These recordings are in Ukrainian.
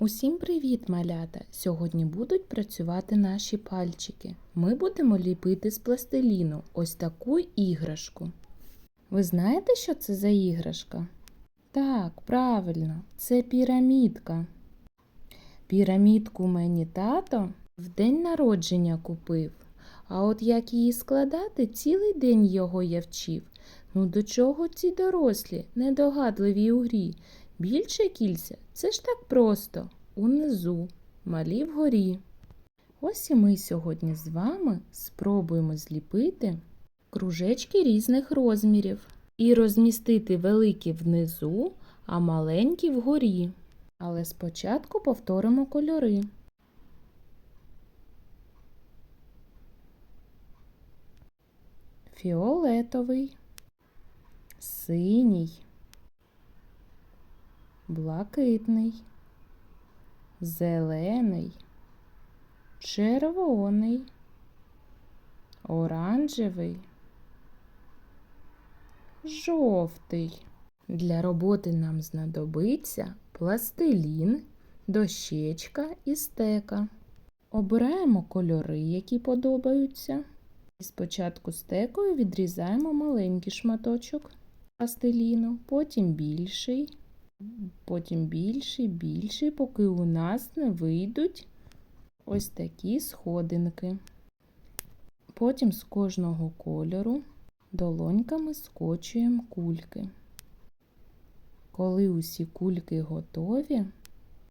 Усім привіт, малята! Сьогодні будуть працювати наші пальчики. Ми будемо ліпити з пластиліну ось таку іграшку. Ви знаєте, що це за іграшка? Так, правильно, це пірамідка. Пірамідку мені тато в день народження купив. А от як її складати, цілий день його я вчив. Ну до чого ці дорослі, недогадливі у грі? Більше кільця це ж так просто. Унизу, малі вгорі. Ось і ми сьогодні з вами спробуємо зліпити кружечки різних розмірів і розмістити великі внизу, а маленькі вгорі. Але спочатку повторимо кольори. Фіолетовий, синій, блакитний, зелений, червоний, оранжевий, жовтий. Для роботи нам знадобиться пластилін, дощечка і стека. Обираємо кольори, які подобаються. І спочатку стекою відрізаємо маленький шматочок пластиліну, потім більший, потім більший, більший, поки у нас не вийдуть ось такі сходинки. Потім з кожного кольору долоньками скочуємо кульки. Коли усі кульки готові,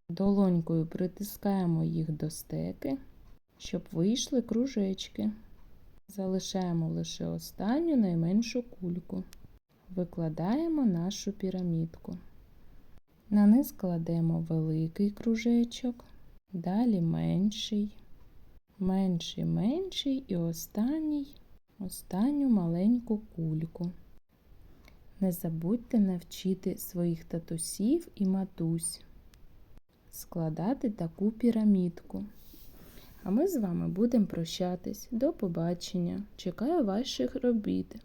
долонькою притискаємо їх до стеки, щоб вийшли кружечки. Залишаємо лише останню найменшу кульку. Викладаємо нашу пірамідку. На низ кладемо великий кружечок, далі менший, менший, менший і останній, останню маленьку кульку. Не забудьте навчити своїх татусів і матусь складати таку пірамідку. А ми з вами будемо прощатись. До побачення. Чекаю ваших робіт.